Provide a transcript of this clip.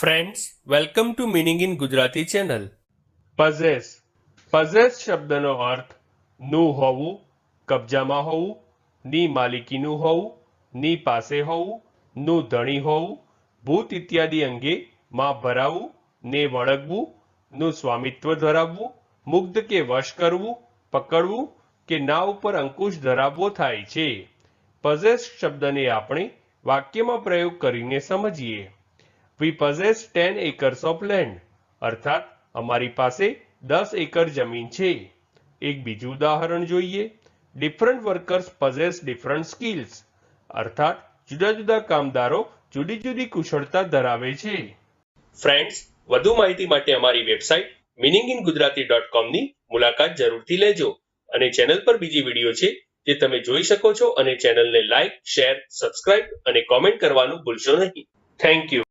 Friends welcome to meaning in Gujarati channel possess possess શબ્દનો અર્થનું હોવું, કબજામાં હોવું, ની માલિકીનું હોવું, ની પાસે હોવું, નું ધણી હોવું, ભૂત ઇત્યાદિ અંગે માં ભરાવું, ને વળગવું, નું સ્વામિત્વ ધરાવવું, મુગ્ધ કે વશ કરવું, પકડવું કે ના ઉપર અંકુશ ધરાવવો થાય છે. પઝેસ શબ્દને આપણે વાક્યમાં પ્રયોગ કરીને સમજીએ. We possess ten acres of land અર્થાત, અમારી પાસે દસ એકર જમીન છે. એક બીજું ઉદાહરણ જોઈએ. Different workers possess different skills અર્થાત, જુદા જુદા કામદારો જુદી જુદી કુશળતા ધરાવે છે. ફ્રેન્ડ્સ વધુ માહિતી માટે અમારી website meaning in Gujarati dot કોમની મુલાકાત જરૂરથી લેજો. અને ચેનલ પર બીજી વીડિયો છે જે તમે જોઈ શકો છો અને ચેનલને લાઇક શેર સબસ્ક્રાઇબ અને કોમેન્ટ કરવાનું ભૂલશો નહીં. Thank you